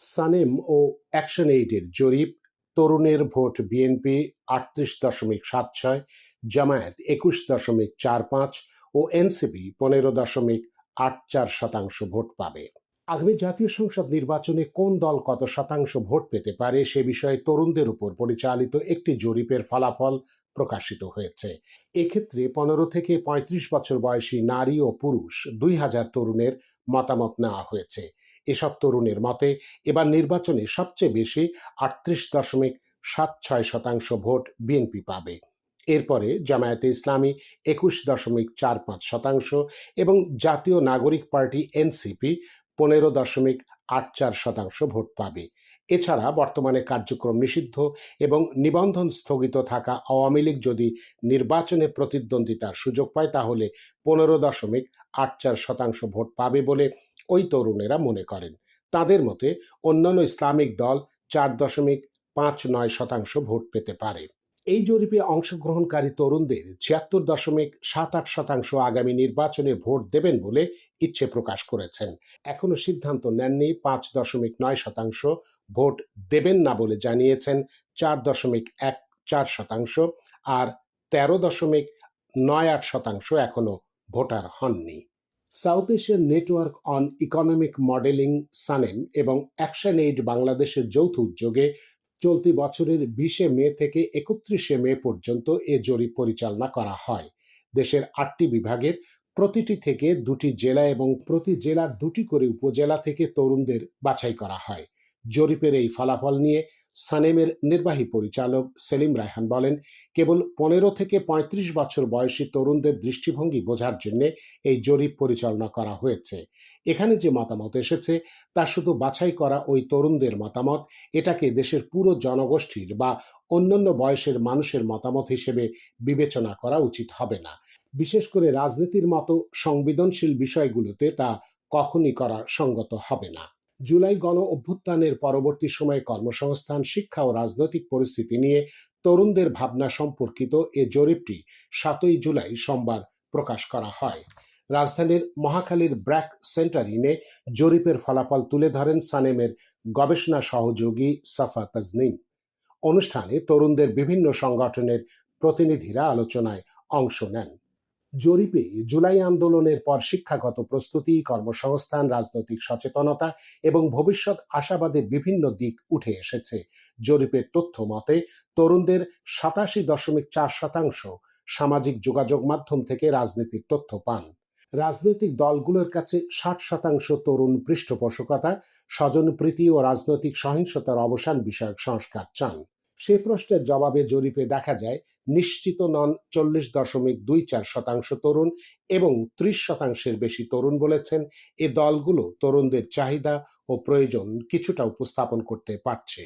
সানেম ও action এইডের জরিপ, তরুণের ভোট বিএনপি আটত্রিশ দশমিক সাত ছয়, জামায়াত একুশ দশমিক চার পাঁচ ও এনসিপি পনেরো দশমিক আট চার শতাংশ ভোট পাবে। আগামী জাতীয় সংসদ নির্বাচনে কোন দল কত শতাংশ ভোট পেতে পারে সে বিষয়ে তরুণদের উপর পরিচালিত একটি জরিপের ফলাফল প্রকাশিত হয়েছে। এক্ষেত্রে পনেরো থেকে পঁয়ত্রিশ বছর বয়সী নারী ও পুরুষ দুই হাজার তরুণের মতামত নেওয়া হয়েছে। এসব তরুণের মতে, এবার নির্বাচনে সবচেয়ে বেশি আটত্রিশ দশমিক সাত ছয় শতাংশ ভোট বিএনপি পাবে। এরপরে জামায়াতে ইসলামী একুশ দশমিক চার পাঁচ শতাংশ এবং জাতীয় নাগরিক পার্টি এনসিপি পনেরো দশমিক আট চার শতাংশ ভোট পাবে। এছাড়া বর্তমানে কার্যক্রম নিষিদ্ধ এবং নিবন্ধন স্থগিত থাকা আওয়ামী লীগ যদি নির্বাচনে প্রতিদ্বন্দ্বিতার সুযোগ পায়, তাহলে পনেরো দশমিক আট চার শতাংশ ভোট পাবে বলে ওই তরুণেরা মনে করেন। তাদের মতে অন্যান্য ইসলামিক দল চার দশমিক পাঁচ নয় শতাংশ ভোট পেতে পারে। এই জরিপে অংশগ্রহণকারী তরুণদের ছিয়াত্তর দশমিক সাত আট শতাংশ আগামী নির্বাচনে ভোট দেবেন বলে ইচ্ছে প্রকাশ করেছেন। এখনও সিদ্ধান্ত নেননি পাঁচ দশমিক নয় শতাংশ ভোট দেবেন না বলে জানিয়েছেন, চার দশমিক এক চার শতাংশ আর তেরো দশমিক নয় আট শতাংশ এখনও ভোটার হননি। South Asian network on economic modelling SANEM এবং অ্যাকশন এইড বাংলাদেশের যৌথ উদ্যোগে চলতি বছরের বিশে মে থেকে একত্রিশে মে পর্যন্ত এ জরিপ পরিচালনা করা হয়। দেশের আটটি বিভাগের প্রতিটি থেকে দুটি জেলা এবং প্রতি জেলার দুটি করে উপজেলা থেকে তরুণদের বাছাই করা হয়। জরিপের এই ফলাফল নিয়ে সানেমের নির্বাহী পরিচালক সেলিম রায়হান বলেন, কেবল পনেরো থেকে ৩৫ বছর বয়সী তরুণদের দৃষ্টিভঙ্গি বোঝার জন্য এই জরিপ পরিচালনা করা হয়েছে। এখানে যে মতামত এসেছে, তা শুধু বাছাই করা ওই তরুণদের মতামত, এটাকে দেশের পুরো জনগোষ্ঠীর বা অন্যান্য বয়সের মানুষের মতামত হিসেবে বিবেচনা করা উচিত হবে না। বিশেষ করে রাজনীতির মতো সংবেদনশীল বিষয়গুলোতে তা কখনই করা সঙ্গত হবে না। জুলাই গণ অভ্যুত্থানের পরবর্তী সময়ে কর্মসংস্থান, শিক্ষা ও রাজনৈতিক পরিস্থিতি নিয়ে তরুণদের ভাবনা সম্পর্কিত এ জরিপটি সাতই জুলাই সোমবার প্রকাশ করা হয়। রাজধানীর মহাখালীর ব্র্যাক সেন্টার ইনে জরিপের ফলাফল তুলে ধরেন সানেমের গবেষণা সহযোগী সাফা তাজনিম। অনুষ্ঠানে তরুণদের বিভিন্ন সংগঠনের প্রতিনিধিরা আলোচনায় অংশ নেন। জরিপে জুলাই আন্দোলনের পর শিক্ষাগত প্রস্তুতি, কর্মসংস্থান, রাজনৈতিক সচেতনতা এবং ভবিষ্যৎ আশাবাদের বিভিন্ন দিক উঠে এসেছে। জরিপের তথ্য মতে, তরুণদের সাতাশি দশমিক চার শতাংশ সামাজিক যোগাযোগ মাধ্যম থেকে রাজনীতির তথ্য পান। রাজনৈতিক দলগুলোর কাছে ষাট শতাংশ তরুণ পৃষ্ঠপোষকতা স্বজনপ্রীতি ও রাজনৈতিক সহিংসতার অবসান বিষয়ক সংস্কার চান। সে প্রশ্নের জবাবে জরিপে দেখা যায়, নিশ্চিত নন চল্লিশ দশমিক দুই চার শতাংশ তরুণ এবং ত্রিশ শতাংশের বেশি তরুণ বলেছেন। এ দলগুলো তরুণদের চাহিদা ও প্রয়োজন কিছুটা উপস্থাপন করতে পারছে।